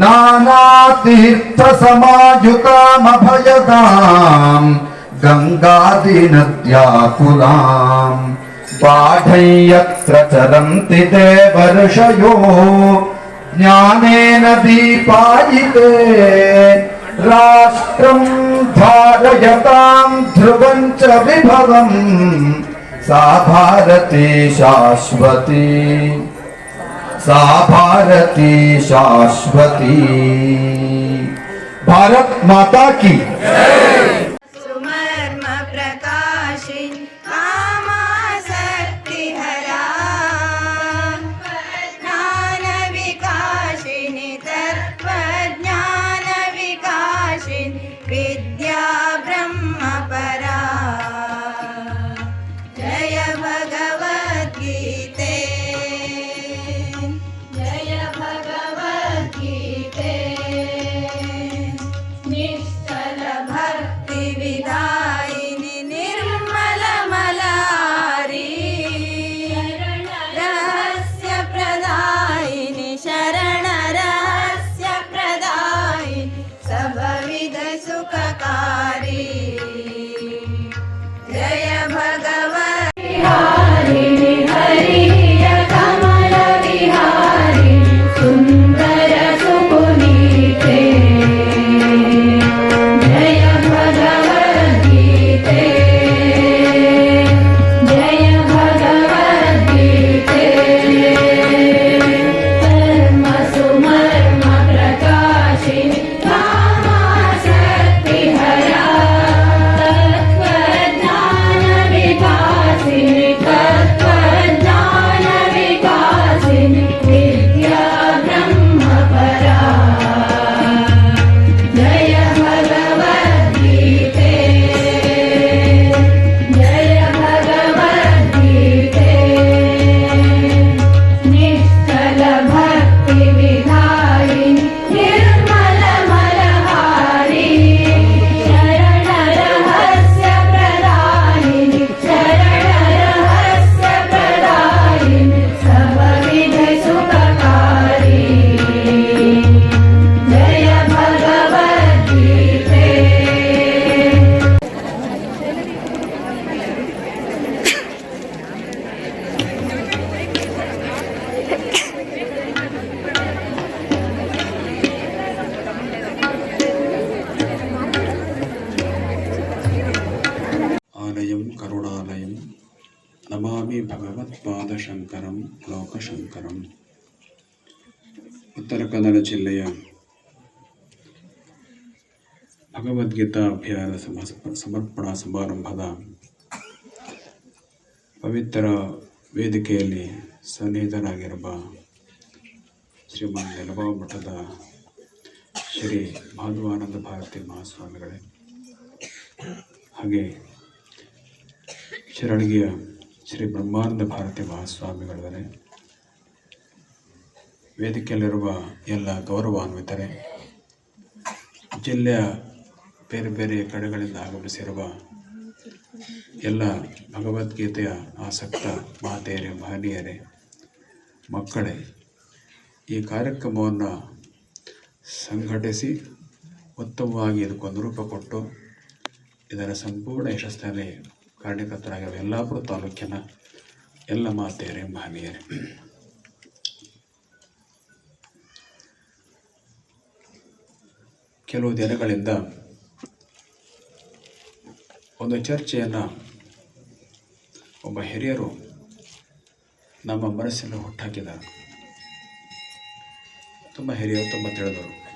नानातीर्थसमायुतामभयदाम् गङ्गादिनद्याकुलाम् बाढै यत्र चरन्ति देवर्षयो ज्ञानेन दीपायिते राष्ट्रं धारयतां ध्रुवं च विभवम् सा भारती शाश्वती सा भारती शाश्वती। भारत माता की। கருணாலயம் கருணாலயம் ಶಂಕರಂ ಭಗವತ್ಪಾದಶಂಕರಂ ಲೋಕಶಂಕರಂ ಉತ್ತರ ಕನ್ನಡ ಜಿಲ್ಲೆಯ ಭಗವದ್ಗೀತಾ ಅಭಿಯಾನ ಸಮರ್ಪಣಾ ಸಮಾರಂಭದ ಪವಿತ್ರ ವೇದಿಕೆಯಲ್ಲಿ ಸನ್ನಿಹಿತರಾಗಿರುವ ಶ್ರೀಮನ್ ನೆಲಬಾವ ಮಠದ ಶ್ರೀ ಮಾಧವಾನಂದ ಭಾರತಿ ಮಹಾಸ್ವಾಮಿಗಳೇ, ಹಾಗೆ ಶರಣಿಗೆಯ ಶ್ರೀ ಬ್ರಹ್ಮಾನಂದ ಭಾರತಿ ಮಹಾಸ್ವಾಮಿಗಳವರೇ, ವೇದಿಕೆಯಲ್ಲಿರುವ ಎಲ್ಲ ಗೌರವಾನ್ವಿತರೇ, ಜಿಲ್ಲೆಯ ಬೇರೆ ಬೇರೆ ಕಡೆಗಳಿಂದ ಆಗಮಿಸಿರುವ ಎಲ್ಲ ಭಗವದ್ಗೀತೆಯ ಆಸಕ್ತ ಮಾತೆಯರೇ, ಮಹನೀಯರೇ, ಮಕ್ಕಳೇ, ಈ ಕಾರ್ಯಕ್ರಮವನ್ನು ಸಂಘಟಿಸಿ ಉತ್ತಮವಾಗಿ ಇದಕ್ಕೊಂದು ರೂಪ ಕೊಟ್ಟು ಇದರ ಸಂಪೂರ್ಣ ಯಶಸ್ಸಿನಲ್ಲಿ ಕಾರಣಕರ್ತರಾಗಿರುವ ಯಲ್ಲಾಪುರ ತಾಲೂಕಿನ ಎಲ್ಲ ಮಾತೆಯರೇ ಮಹನೀಯರೇ. ಕೆಲವು ದಿನಗಳಿಂದ ಒಂದು ಚರ್ಚೆಯನ್ನು ಒಬ್ಬ ಹಿರಿಯರು ನಮ್ಮ ಮನಸ್ಸನ್ನು ಹುಟ್ಟಾಕಿದ್ದಾರೆ. ತುಂಬ ಹಿರಿಯರು, ತುಂಬ ತಿಳಿದವರು.